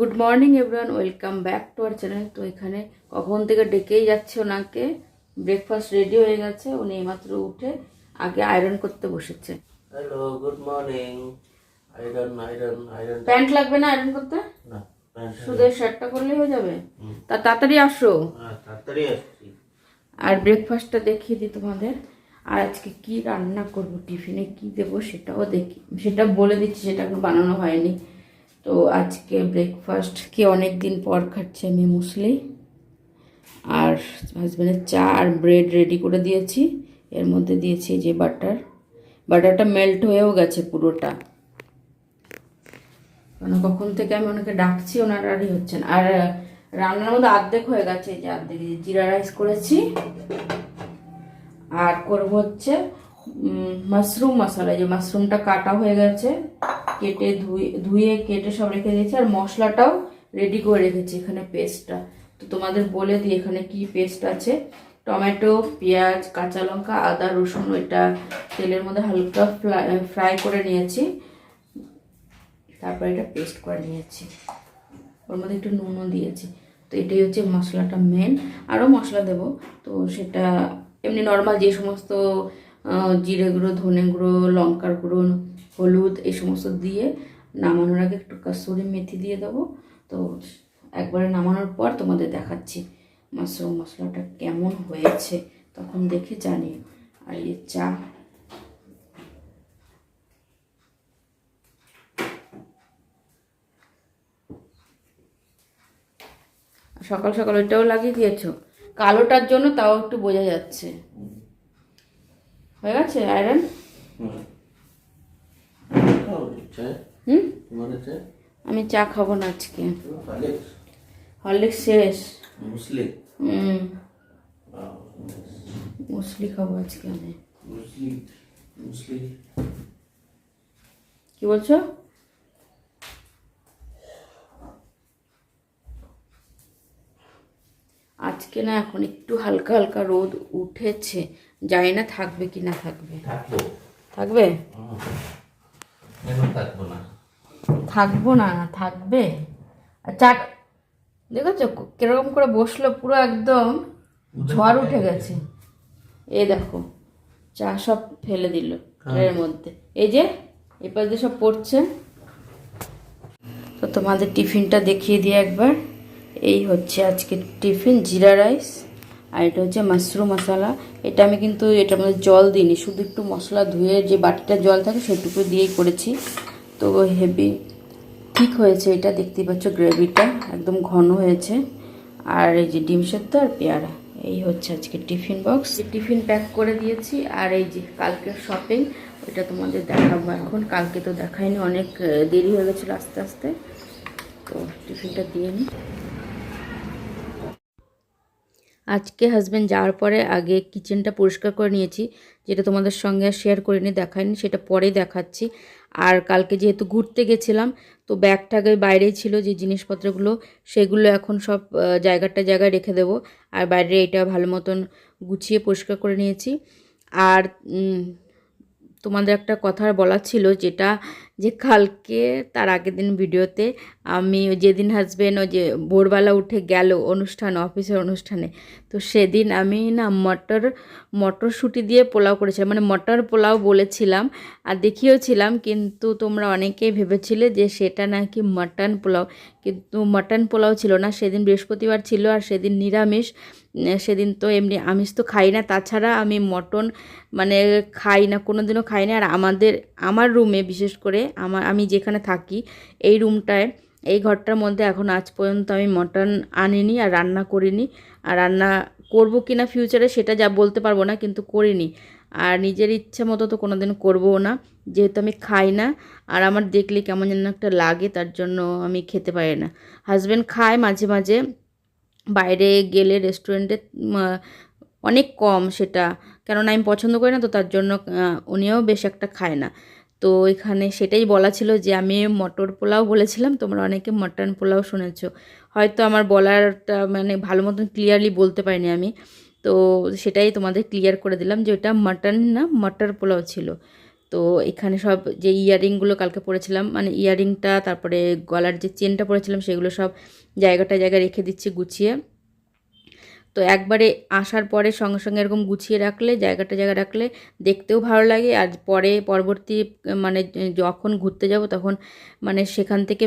Good morning everyone welcome back to our channel তো এখানে কখন থেকে ডেকেই যাচ্ছে ওনাকে? ব্রেকফাস্ট রেডি হয়ে গেছে। উনি এইমাত্র উঠে আগে আয়রন করতে বসেছে। Hello good morning iron iron iron pant লাগবে না আয়রন করতে? না শুধু শার্টটা করলেই হয়ে যাবে? তা তাড়াতাড়ি আসো। হ্যাঁ তাড়াতাড়ি আসছি। আর ব্রেকফাস্টটা দেখিয়ে দিই তোমাদের। আর আজকে কি রান্না করব টিফিনে কি দেবো সেটাও দেখি সেটা বলে দিচ্ছি সেটা এখন বানানো হয়নি। তো আজকে ব্রেকফাস্ট কি অনেক দিন পর খাচ্ছি আমি মুসলি। আর হাজব্যান্ডের চা আর ব্রেড রেডি করে দিয়েছি। এর মধ্যে দিয়েছি যে বাটার বাটারটা মেল্ট হয়েও গেছে পুরোটা। মানে কখন থেকে আমি ওনাকে ডাকছি, ওনার আরই হচ্ছে না। আর রান্নার মধ্যে অর্ধেক হয়ে গেছে যে যে জিরা রাইস করেছি। আর করব হচ্ছে মাশরুম মশলা যে মাশরুমটা কাটা হয়ে গেছে। কেটে ধুয়ে ধুয়ে কেটে সব রেখে দিয়েছি আর মশলাটাও রেডি করে রেখেছি এখানে পেস্টটা তো তোমাদের বলে দিই এখানে কি পেস্ট আছে। টমেটো, পেঁয়াজ, কাঁচা লঙ্কা, আদা, রসুন এটা তেলের মধ্যে হালকা ফ্রাই করে নিয়েছি। তারপর এটা পেস্ট করে নিয়েছি। ওর মধ্যে একটু নুনও দিয়েছি। তো এটাই হচ্ছে মশলাটা মেন আরও মশলা দেব। তো সেটা এমনি নর্মাল যে সমস্ত জিরে গুঁড়ো, ধনে গুঁড়ো, লঙ্কার গুঁড়ো হলুদ এই সমস্ত দিয়ে নামানোর আগে একটু কাসুরি মেথি দিয়ে দেবো। তো একবারে নামানোর পর তোমাদের দেখাচ্ছি মাশরুম মশলাটা কেমন হয়েছে, তখন দেখে জানিও। আর এই চা সকাল সকাল ওইটাও লাগিয়ে দিয়েছ? কালোটার জন্য তাও একটু বোঝা যাচ্ছে। হয়ে গেছে, আয়রন খাও চায় হুম তোমার কাছে আমি চা খাব না আজকে। হরলিক্স? শেষ। মুসলি? হুম। মুসলি খাব আজকে আমি। মুসলি মুসলি। কি বলছো? আজকে না এখন একটু হালকা হালকা রোদ উঠেছে। জানি না থাকবে কি না থাকবে। থাকব। থাকবে থাকব না। থাকব না থাকবে? আর চা দেখেছ কীরকম করে বসল পুরো একদম? ঝড় উঠে গেছে। এই দেখো চা সব ফেলে দিল এর মধ্যে। এই যে এই পাশ দিয়ে সব পড়ছে। তো তোমাদের টিফিনটা দেখিয়ে দিই একবার। এই হচ্ছে আজকে টিফিন জিরা রাইস। আর এটা হচ্ছে মাশরুম মশলা। এটা আমি কিন্তু এটার মধ্যে জল দিইনি, শুধু একটু মশলা ধুয়ে যে বাটিটা জল থাকে সেটুকু দিয়েই করেছি। তো হেভি ঠিক হয়েছে এটা, দেখতেই পাচ্ছ গ্রেভিটা একদম ঘন হয়েছে। আর এই যে ডিম সেদ্ধ আর পেয়ারা, এই হচ্ছে আজকে টিফিন বক্স। টিফিন প্যাক করে দিয়েছি, আর এই যে কালকের শপিং, ওইটা তোমাদের দেখাবো এখন। কালকে তো দেখাইনি, অনেক দেরি হয়ে গেছিল আস্তে আস্তে। তো টিফিনটা দিয়ে নিই আজকে হাজব্যান্ড যাওয়ার পরে আগে কিচেনটা পরিষ্কার করে নিয়েছি, যেটা তোমাদের সঙ্গে শেয়ার করিনি, দেখাইনি, সেটা পরে দেখাচ্ছি। আর কালকে যেহেতু ঘুরতে গেছিলাম, তো ব্যাগ ট্যাগে বাইরেই ছিল, যে জিনিসপত্রগুলো, সেগুলো এখন সব জায়গাটা জায়গায় রেখে দেবো। আর বাইরে এটা ভালো মতন গুছিয়ে পরিষ্কার করে নিয়েছি। আর তোমাদের একটা কথা বলার ছিল, যেটা যে কালকে তার আগের দিন ভিডিওতে আমি যেদিন হাজবেন্ড ওই যে ভোরবেলা উঠে গেল অনুষ্ঠান অফিসের অনুষ্ঠানে, তো সেদিন আমি না মটর মটরশুঁটি দিয়ে পোলাও করেছিলাম। মানে মটর পোলাও বলেছিলাম আর দেখিয়েওছিলাম, কিন্তু তোমরা অনেকেই ভেবেছিলে যে সেটা নাকি মাটন পোলাও। কিন্তু মাটন পোলাও ছিল না, সেদিন বৃহস্পতিবার ছিল আর সেদিন নিরামিষ। সেদিন তো এমনি আমিষ তো খাই না, তাছাড়া আমি মটন মানে খাই না কোনো দিনও খাই না। আর আমাদের, আমার রুমে বিশেষ করে আমার, আমি যেখানে থাকি, এই রুমটায়, এই ঘরটার মধ্যে এখন আজ পর্যন্ত আমি মটন আনিনি আর রান্না করিনি। আর রান্না করব কি না ফিউচারে সেটা যা বলতে পারব না, কিন্তু করিনি। আর নিজের ইচ্ছা মতো তো কোনো দিন করব না। যেহেতু আমি খাই না, আর আমার দেখলে কেমন যেন একটা লাগে, তার জন্য আমি খেতে পারি না। হাজব্যান্ড খায় মাঝে মাঝে, বাইরে গেলে রেস্টুরেন্টে অনেক কম সেটা। কেননা আমি পছন্দ করি না, তো তার জন্য উনিও বেশ একটা খায় না। তো এখানে সেটাই বলা ছিল যে আমি মটর পোলাও বলেছিলাম, তোমরা অনেকে মটন পোলাও শুনেছো। হয়তো আমার বলারটা মানে ভালো মতন ক্লিয়ারলি বলতে পারিনি আমি। তো সেটাই তোমাদের ক্লিয়ার করে দিলাম যে ওটা মাটন না, মটর পোলাও ছিল। তো এখানে সব যে ইয়াররিংগুলো কালকে পরেছিলাম মানে ইয়াররিংটা তারপরে গলার যে চেনটা পরেছিলাম, সেগুলো সব জায়গাটা জায়গায় রেখে দিচ্ছি, গুছিয়ে। তো একবারে আসার পরে সঙ্গে সঙ্গে এরকম গুছিয়ে রাখলে, জায়গাটা জায়গা রাখলে দেখতেও ভালো লাগে। আর পরে পরবর্তী মানে যখন ঘুরতে যাব তখন মানে সেখান থেকে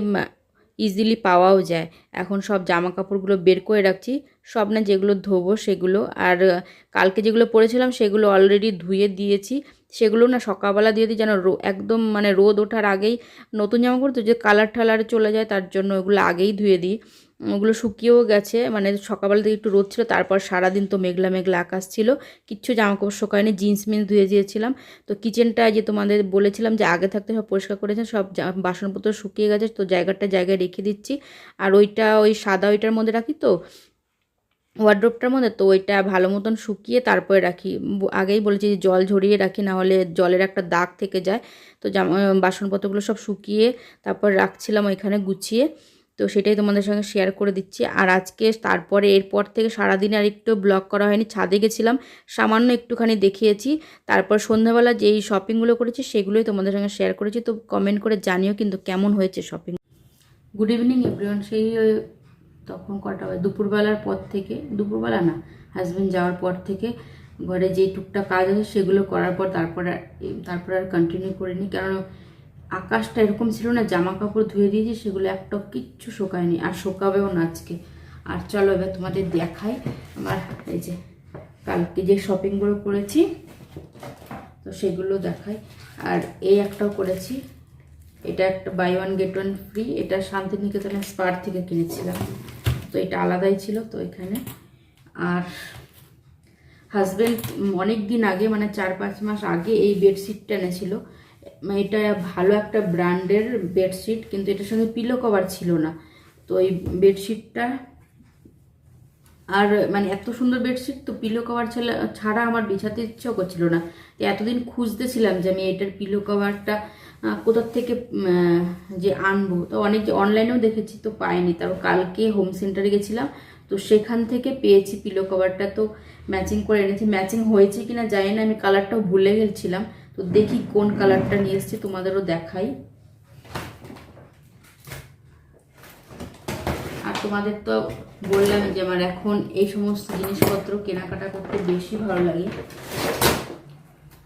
ইজিলি পাওয়াও যায়। এখন সব জামা কাপড়গুলো বের করে রাখছি। সব না যেগুলো ধোবো সেগুলো। আর কালকে যেগুলো পরেছিলাম সেগুলো অলরেডি ধুয়ে দিয়েছি। সেগুলো না সকালবেলা দিয়ে দিই যেন একদম মানে রোদ ওঠার আগেই নতুন জামা কাপড় তো যে কালার ঠালার চলে যায় তার জন্য ওগুলো আগেই ধুয়ে দিই। ওগুলো শুকিয়েও গেছে। মানে সকালবেলা থেকে একটু রোদ ছিল, তারপর সারাদিন তো মেঘলা মেঘলা আকাশ ছিল। কিচ্ছু জামা কাপড় শুকায়নি, জিন্স মিন্স ধুয়ে দিয়েছিলাম। তো কিচেনটা যে তোমাদের বলেছিলাম যে আগে থাকতে সব পরিষ্কার করেছে সব বাসনপত্র শুকিয়ে গেছে, তো জায়গাটা জায়গায় রেখে দিচ্ছি। আর ওইটা ওই সাদা ওইটার মধ্যে রাখি তো ওয়ার্ড্রোপটার মধ্যে, তো ওইটা ভালো মতন শুকিয়ে তারপরে রাখি। আগেই বলেছি যে জল ঝরিয়ে রাখি না হলে জলের একটা দাগ থেকে যায়। তো জামা, বাসনপত্রগুলো সব শুকিয়ে তারপর রাখছিলাম ওইখানে গুছিয়ে। তো সেটাই তোমাদের সঙ্গে শেয়ার করে দিচ্ছি। আর আজকে তারপরে এরপর থেকে সারাদিন আর একটু ব্লগ করা হয়নি, ছাদে গেছিলাম, সামান্য একটুখানি দেখিয়েছি। তারপর সন্ধ্যাবেলা যেই শপিংগুলো করেছি, সেগুলোই তোমাদের সঙ্গে শেয়ার করেছি। তো কমেন্ট করে জানিও কিন্তু কেমন হয়েছে শপিং গুড ইভিনিং এভরিওয়ান সেই তখন কটা হয় দুপুরবেলার পর থেকে, দুপুরবেলা না হাজব্যান্ড যাওয়ার পর থেকে ঘরে যে টুকটাক কাজ আছে, সেগুলো করার পর তারপর তারপর আর কন্টিনিউ করিনি। কারণ আকাশটা এরকম ছিল না জামা কাপড় ধুয়ে দিয়েছি, সেগুলো একটা কিচ্ছু শোকায়নি, আর শোকাবেও না আজকে। আর চলো এবার তোমাদের দেখাই আমার এই যে কালকে যে শপিংগুলো করেছি, তো সেগুলো দেখাই। আর এই একটাও করেছি, এটা একটা buy one get one free এটা শান্তিনিকেতনের স্পার থেকে কিনেছিলাম। তো এটা আলাদাই ছিল তো এখানে। আর হাজব্যান্ড অনেক দিন আগে মানে চার পাঁচ মাস আগে এই বেডশিটটা এনেছিল। এটা ভালো একটা ব্র্যান্ডের বেডশিট, কিন্তু এটার সঙ্গে পিলো কভার ছিল না। তো এই বেডশিটটা আর মানে এত সুন্দর বেডশিট, তো পিলো কভার ছাড়া ছাড়া আমার বিছাতে ইচ্ছেও করছিল না। তো এতদিন খুঁজতেছিলাম যে আমি এটার পিলো কভারটা কোথার থেকে যে আনব। তো অনেক অনলাইনেও দেখেছি, তো পাইনি। তারপর কালকে হোম সেন্টারে গেছিলাম, তো সেখান থেকে পেয়েছি পিলো কভারটা তো ম্যাচিং করে এনেছি। ম্যাচিং হয়েছে কিনা জানি না, আমি কালারটাও ভুলে গেছিলাম। তো দেখি কোন কালারটা নিয়ে এসেছি, তোমাদেরও দেখাই। আর তোমাদের তো বললাম যে আমার এখন এই সমস্ত জিনিসপত্র কেনাকাটা করতে বেশি ভালো লাগে।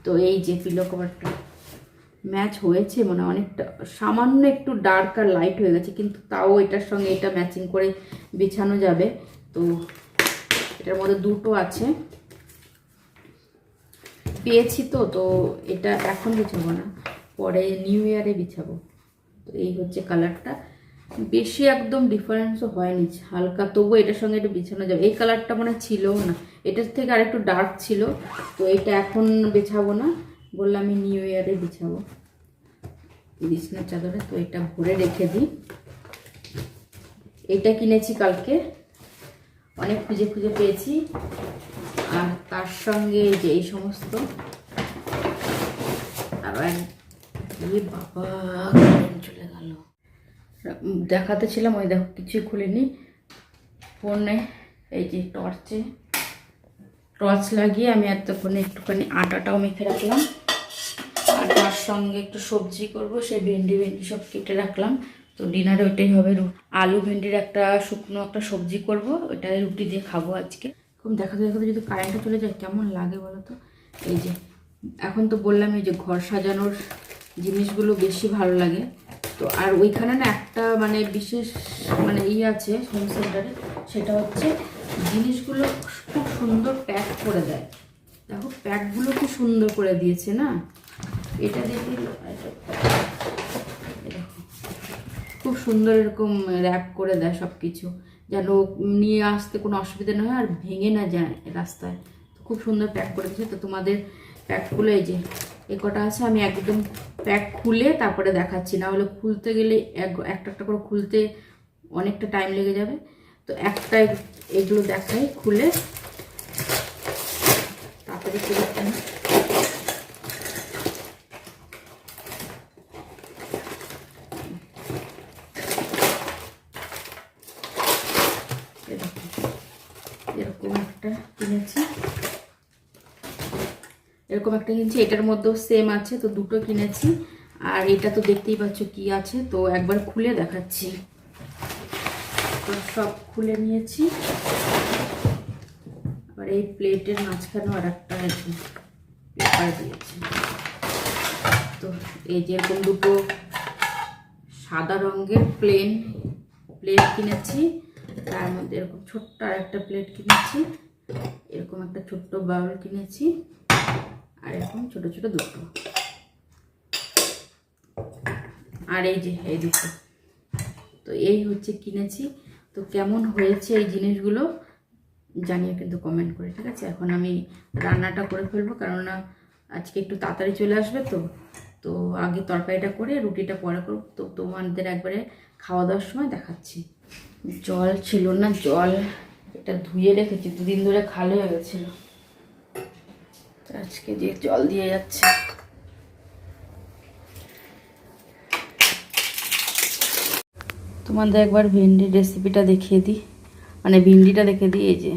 তো এই যে পিলো কভারটা ম্যাচ হয়েছে মানে অনেকটা, সামান্য একটু ডার্ক আর লাইট হয়ে গেছে, কিন্তু তাও এটার সঙ্গে এটা ম্যাচিং করে বিছানো যাবে। তো এটার মধ্যে দুটো আছে। পেয়েছি তো তো এটা এখন বিছাবো না। পরে নিউ ইয়ারে বিছাবো। তো এই হচ্ছে কালারটা বেশি একদম ডিফারেন্সও হয়নি, হালকা। তবু এটার সঙ্গে একটু বিছানো যাবে। এই কালারটা মানে ছিলও না। এটার থেকে আর একটু ডার্ক ছিল। তো এটা এখন বিছাবো না। বললাম আমি নিউ ইয়ারে বিছাবো। বিছনার চাদরে, তো এটা ভরে রেখে দিই। এটা কিনেছি কালকে। অনেক খুঁজে খুঁজে পেয়েছি। আর তার সঙ্গে যে এই সমস্ত এক বাবা চলে গেল। দেখাতে ছিলাম, ওই দেখো, কিছুই খুলিনি। ফোনে এই যে টর্চে, টর্চ লাগিয়ে আমি এতক্ষণে একটুখানি আটাটাও মেখে রাখলাম। আর তার সঙ্গে একটু সবজি করব, সেই ভেন্ডি ভেন্ডি সব কেটে রাখলাম। তো ডিনারে ওইটাই হবে। আলু ভেন্ডির একটা শুকনো একটা সবজি করব ওইটা রুটি দিয়ে খাব আজকে। খুব দেখাতে দেখাতে যদি কারেন্টটা চলে যায়, কেমন লাগে বলো তো? এই যে, এখন তো বললাম এই যে ঘর সাজানোর জিনিসগুলো বেশি ভালো লাগে। তো আর ওইখানে না একটা মানে বিশেষ মানে ই আছে হোম সেন্টারে সেটা হচ্ছে জিনিসগুলো খুব সুন্দর প্যাক করে দেয়। দেখো প্যাকগুলো খুব সুন্দর করে দিয়েছে না? এটা দেখে দেখো। খুব সুন্দর এরকম র্যাপ করে দেয় সব কিছু যেন নিয়ে আসতে কোনো অসুবিধা না হয় আর ভেঙে না যায় রাস্তায়। খুব সুন্দর প্যাক করে দিয়েছে। তো তোমাদের প্যাকগুলো এই যে, এ কটা আছে আমি একদম প্যাক খুলে তারপরে দেখাচ্ছি। না হলে খুলতে গেলে এক- একটা একটা করে খুলতে অনেকটা টাইম লেগে যাবে। তো একটা এগুলো দেখাই খুলে। তাড়াতাড়ি করে দিই। এই দেখো, এরকম একটা কিনেছি, এটার মধ্যেও সেম আছে, তো দুটো কিনেছি। আর এটা তো দেখতেই পাচ্ছ কি আছে, তো একবার খুলে দেখাচ্ছি। তো সব খুলে নিয়েছি। আর এই প্লেটের মাঝখানেও আর একটা পেপার দিয়েছে। তো এই যে এরকম দুটো সাদা রঙের প্লেন, প্লেট কিনেছি, তার মধ্যে এরকম ছোট্ট আর একটা প্লেট কিনেছি, এরকম একটা ছোট্ট বাউল কিনেছি। আর এরকম ছোট ছোট দুটো। আর এই যে, এই দুটো। তো এই হচ্ছে কিনেছি। তো কেমন হয়েছে এই জিনিসগুলো জানিয়ে কিন্তু কমেন্ট করে, ঠিক আছে? এখন আমি রান্নাটা করে ফেলব, কেননা আজকে একটু তাড়াতাড়ি চলে আসবে তো। তো আগে তরকারিটা করে, রুটিটা পরে করব। তো তোমাদের একবারে খাওয়া দাওয়ার সময় দেখাচ্ছি। জল ছিল না, জল এটা ধুয়ে রেখেছি, দুদিন ধরে খালি হয়ে গেছিল। আজকে যে জল দিয়ে যাচ্ছে। তোমাদের একবার ভিন্ডির রেসিপিটা দেখিয়ে দিই। মানে ভিন্ডিটা দেখে দিই, এই যে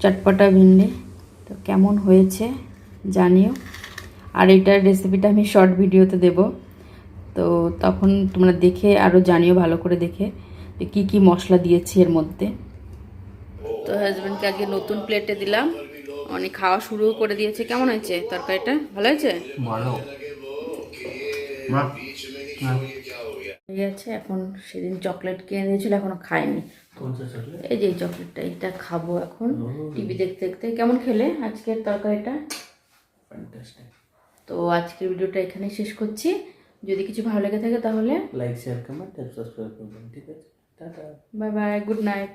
চটপটা ভিন্ডি। তো কেমন হয়েছে জানিও। আর এটার রেসিপিটা আমি শর্ট ভিডিওতে দেব। তো তখন তোমরা দেখে আরও জানিও, ভালো করে দেখে যে কী কী মশলা দিয়েছি এর মধ্যে। তো হাজব্যান্ডকে আগে নতুন প্লেটে দিলাম। অনেক খাওয়া শুরু করে দিয়েছে। কেমন হয়েছে তরকারিটা? ভালো হয়েছে? ভালো। মা হয়ে গেছে এখন সেদিন চকলেট কিনে দিয়েছিল এখনও খাইনি এই যে এই চকলেটটা এটা খাব এখন টিভি দেখতে দেখতে। কেমন খেলে আজকের তরকারিটা? তো আজকের ভিডিওটা এখানেই শেষ করছি। যদি কিছু ভালো লেগে থাকে তাহলে লাইক শেয়ার কমেন্ট সাবস্ক্রাইব করবেন ঠিক আছে? Tata. Bye bye good night